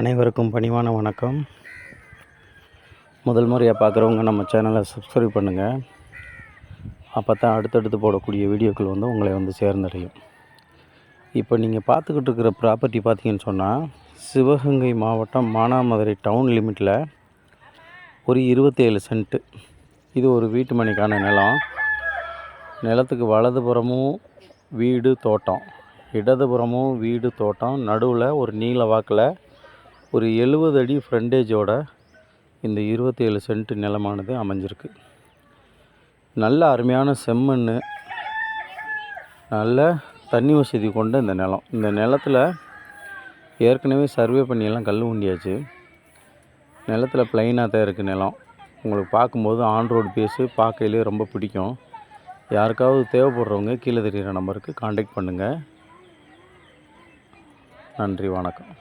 அனைவருக்கும் பணிவான வணக்கம். முதல் முறையாக பார்க்குறவங்க நம்ம சேனலை சப்ஸ்கிரைப் பண்ணுங்கள் அப்போ தான் அடுத்தடுத்து போடக்கூடிய வீடியோக்கள் வந்து உங்களை வந்து சேர்ந்தடையும். இப்போ நீங்கள் பார்த்துக்கிட்டு இருக்கிற ப்ராப்பர்ட்டி பார்த்தீங்கன்னு சொன்னால் சிவகங்கை மாவட்டம் மானாமதுரை டவுன் லிமிட்டில் ஒரு இருபத்தேழு சென்ட்டு இது ஒரு வீட்டு மணிக்கான நிலம். நிலத்துக்கு வலதுபுறமும் வீடு தோட்டம். இடதுபுறமும் வீடு தோட்டம். நடுவில் ஒரு நீல வாக்கில் ஒரு எழுபது அடி ஃப்ரண்டேஜோட இந்த இருபத்தேழு சென்ட் நிலமானது அமைஞ்சிருக்கு. நல்ல அருமையான செம்மண் நல்ல தண்ணி வசதி கொண்ட இந்த நிலம். இந்த நிலத்தில் ஏற்கனவே சர்வே பண்ணியெல்லாம் கல் உண்டியாச்சு நிலத்தில் ப்ளைனாக தான் இருக்குது நிலம். உங்களுக்கு பார்க்கும்போது ஆன் ரோடு பேஸு பார்க்கையிலே ரொம்ப பிடிக்கும். யாருக்காவது தேவைப்படுறவங்க கீழே தெரிகிற நம்பருக்கு காண்டாக்ட் பண்ணுங்கள் நன்றி வணக்கம்.